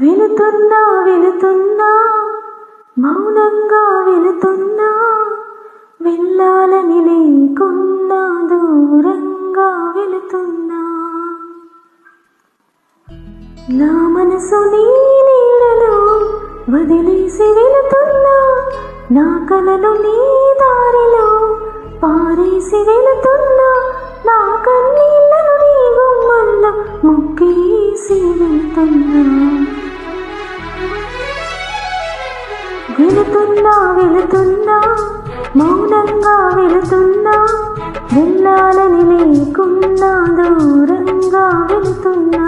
వెళుతున్నా వెళుతున్నా మౌనంగా వెళుతున్నా వెళ్ళాలని లేకున్నా దూరంగా వెళుతున్నా. నా మనసు నీ నీడలో వదిలేసి వెళుతున్నా నా కలలు నీ దారిలో పారేసి వెళుతున్నా నా కన్నీళ్ళను నీ గుమ్మల్లో ముక్కేసి వెళుతున్నా. వెళుతున్నా వెళుతున్నా మౌనంగా వెళుతున్నా వెళ్ళాలని లేకున్నా దూరంగా వెళుతున్నా.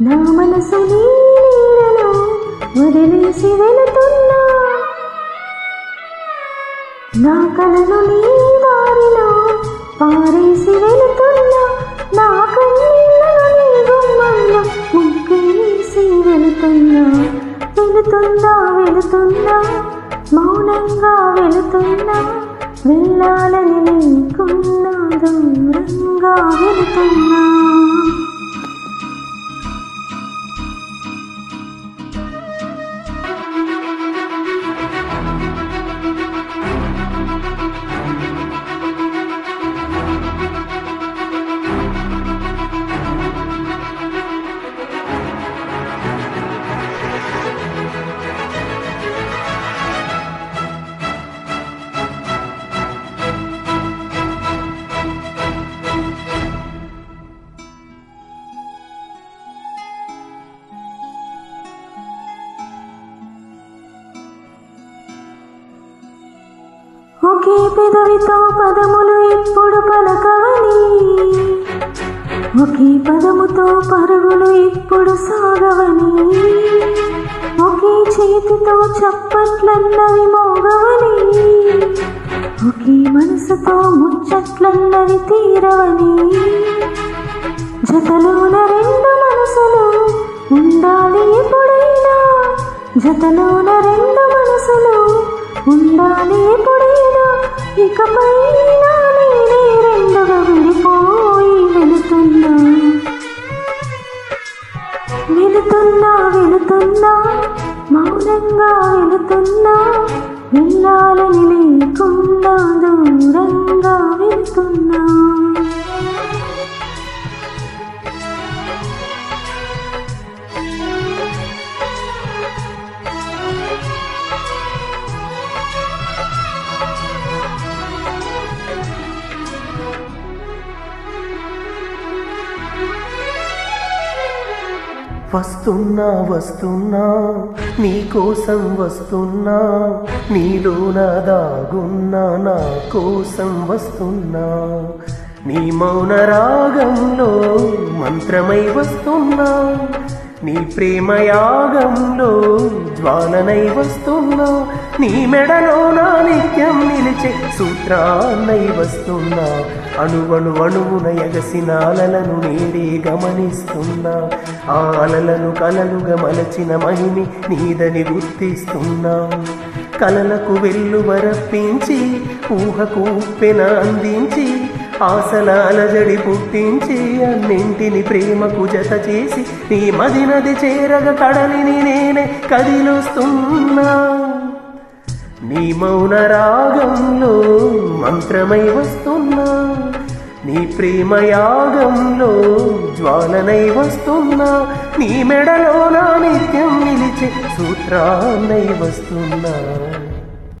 నా మనసు నీడలో వదిలేసి వెళుతున్నా. నా కలను నీ దారిలో పారేసి వెళుతున్నా. నా కన్నీళ్ళను నీ గుమ్మంలో ముగ్గేసి వెళుతున్నా. వెళుతున్నా వెళుతున్నా మౌనంగా వెళుతున్నా వెళ్ళాలని నీకున్నా పెదవితో పదములు ఎప్పుడు పలకవని? ఒకే పదముతో పరుగులు ఎప్పుడు సాగవని? ఒకే చేతితో చప్పట్లన్నవి మోగవని? ఒకే మనసుతో ముచ్చట్లన్నవి తీరవని? జతలోన రెండు మనసులు ఉండాలి ఎప్పుడైనా? జతలోన రెండు మనసులు ఉండాలి ఎప్పుడైనా? ఇకపై నేనే రెండవ విడిపోయి వెళుతున్నా వెళుతున్నా. వెళుతున్నా మౌనంగా వెళుతున్నా వెళ్ళాలని లేకుండా దూరంగా వెళుతున్నా. వస్తున్నా వస్తున్నా నీకోసం వస్తున్నా వస్తున్నా నీలోన దాగున్నా నా కోసం వస్తున్నా. నీ మౌన రాగంలో మంత్రమై వస్తున్నా నీ ప్రేమయాగంలో జ్వాలనై వస్తున్నా నీ మెడలో నా నిత్యం నిలిచే సూత్రాన్నై వస్తున్నా అణువణు అణువున ఎగసిన అలలను నేడే గమనిస్తున్నా ఆ అలలను కలలుగా మలచిన మహిమి నీదని గుర్తిస్తున్నా. కలలకు వెల్లువరప్పించి ఊహకు ఉప్పెన అందించి ఆసనాల జడి పుట్టించి అన్నింటిని ప్రేమకు జత చేసి నీ మదినది చేరగ కడలిని నేనే కదిలుస్తున్నా. నీ మౌన రాగంలో మంత్రమై వస్తున్నా. నీ ప్రేమ యాగంలో జ్వాలనై వస్తున్నా. నీ మెడలో నా నిత్యం నిలిచే సూత్రాన్నై వస్తున్నా.